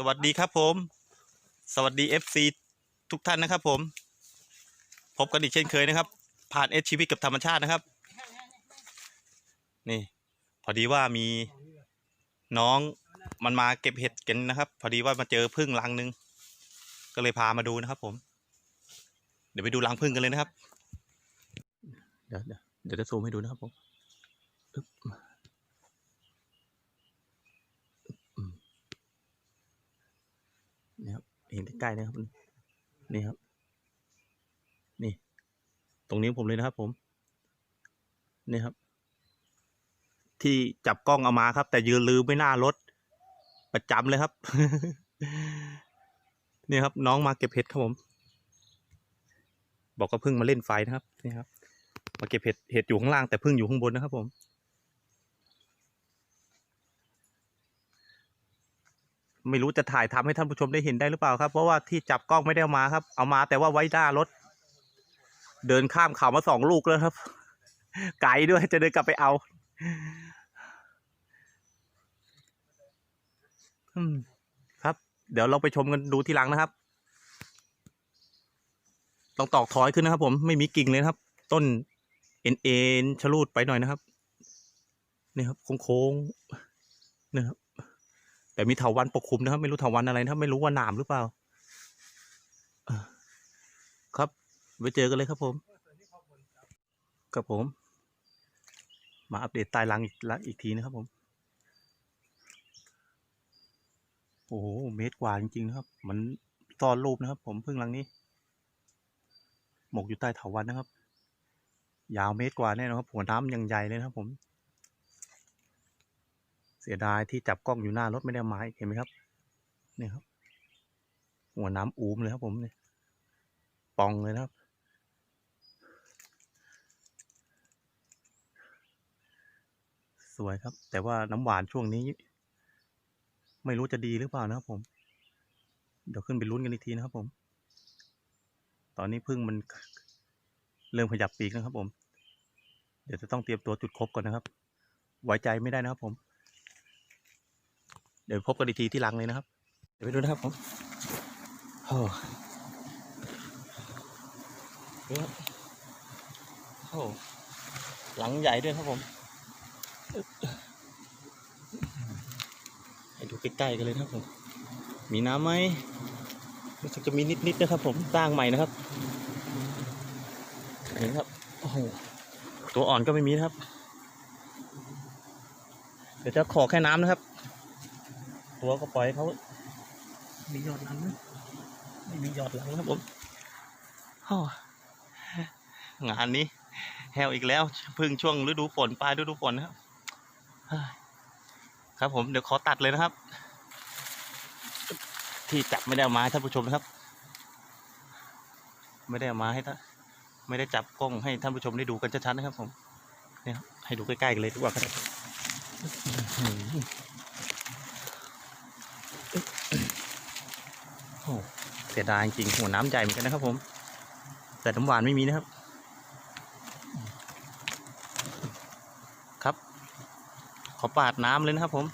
สวัสดีครับผม สวัสดี FC ทุกท่านนะครับ ผม พบกันอีกเช่นเคยนะครับ ผ่านเอชชีวิตกับธรรมชาตินะครับ นี่ พอดีว่ามีน้องมันมาเก็บเห็ดกันนะครับ พอดีว่ามาเจอพึ่งรังหนึง ก็เลยพามาดูนะครับ ผม เดี๋ยวไปดูรังพึ่งกันเลยนะครับ เดี๋ยวเดี๋ยวเดี๋ยวจะซูมให้ดูนะครับผมอึ๊บอืมนี่ครับ เห็นใกล้ๆนะครับ นี่ครับ นี่ ตรงนี้ผมเลยนะครับ ผม นี่ครับ ที่จับกล้องเอามาครับ แต่ยืนลืมไม่น่ารถ ประจำเลยครับ นี่ครับ น้องมาเก็บเห็ดครับผม บอกก็เพิ่งมาเล่นไฟนะครับ นี่ครับ มาเก็บเห็ดเห็ดอยู่ข้างล่างแต่เพึ่งอยู่ข้างบนนะครับผม ไม่รู้จะถ่ายทำให้ท่านผู้ชมได้เห็นได้หรือเปล่าครับ เพราะว่าที่จับกล้องไม่ได้เอามาครับ เอามาแต่ว่าไว้หน้ารถ เดินข้ามเขามาสองลูกแล้วครับ ไกลด้วยจะเดินกลับไปเอาครับ เดี๋ยวเราไปชมกันดูทีหลังนะครับต้องตอกถอยขึ้นนะครับ ผมไม่มีกิ่งเลยครับ ต้นเอ็นเอ็นชะลูดไปหน่อยนะครับนี่ครับโค้งๆนะครับ แต่มีเถาวันปกคลุมนะครับ ไม่รู้เถาวันอะไรนะครับไม่รู้ว่าหนามหรือเปล่าครับไว้เจอกันเลยครับผม กับผม มาอัปเดตใตายรังอีกรังอีกทีนะครับผม โอ้โหเมตรกว่าจริงๆนะครับ มันซ่อนรูปนะครับ ผมเพิ่งรังนี้ หมกอยู่ใต้เถาวันนะครับ ยาวเมตรกว่าแน่นอนครับหัวน้ำยังใหญ่เลยนะครับผม สียดายที่จับกล้องอยู่หน้ารถไม่ได้ไม้เห็นไหมครับนี่ครับ หัวน้ำอูมเลยครับผมเนี่ยปองเลยนะครับ สวยครับ แต่ว่าน้ำหวานช่วงนี้ ไม่รู้จะดีหรือเปล่านะครับผม เดี๋ยวขึ้นไปลุ้นกันอีกทีนะครับผม ตอนนี้พึ่งมันเริ่มขยับปีกนะครับผม เดี๋ยวจะต้องเตรียมตัวจุดครบก่อนนะครับ ไว้ใจไม่ได้นะครับผม เดี๋ยวพบกันอีกทีที่หลังเลยนะครับ เดี๋ยวไปดูนะครับผมโอ้ดูครับโอ้หลังใหญ่ด้วยครับผมอึ๊บให้ดูใกล้ๆกันเลยนะครับผม มีน้ำไหมรู้สึกจะมีนิดๆนะครับผมสร้างใหม่นะครับเห็นครับโอ้โหตัวอ่อนก็ไม่มีนะครับ เดี๋ยวจะขอแค่น้ำนะครับ ตัวก็ปล่อยให้เขามียอดหลังไหมไม่มียอดหลังครับผมโอ้งานนี้แหวอีกแล้วเพึ่งช่วงฤดูฝนปลายฤดูฝนนะครับเฮ้ยครับผมเดี๋ยวขอตัดเลยนะครับ ที่จับไม่ได้เอามาให้ท่านผู้ชมนะครับ ไม่ได้เอามาให้ท่านไม่ได้จับกล้องให้ท่านผู้ชมได้ดูกันชัดๆนะครับผมเนี่ยครับให้ดูใกล้ๆกันเลยดีกว่าครับอื้อหือโอ้ เสียดายจริงหัวน้ำใหญ่เหมือนกันนะครับผม แต่น้ำหวานไม่มีนะครับ ครับ ขอปาดน้ำเลยนะครับผม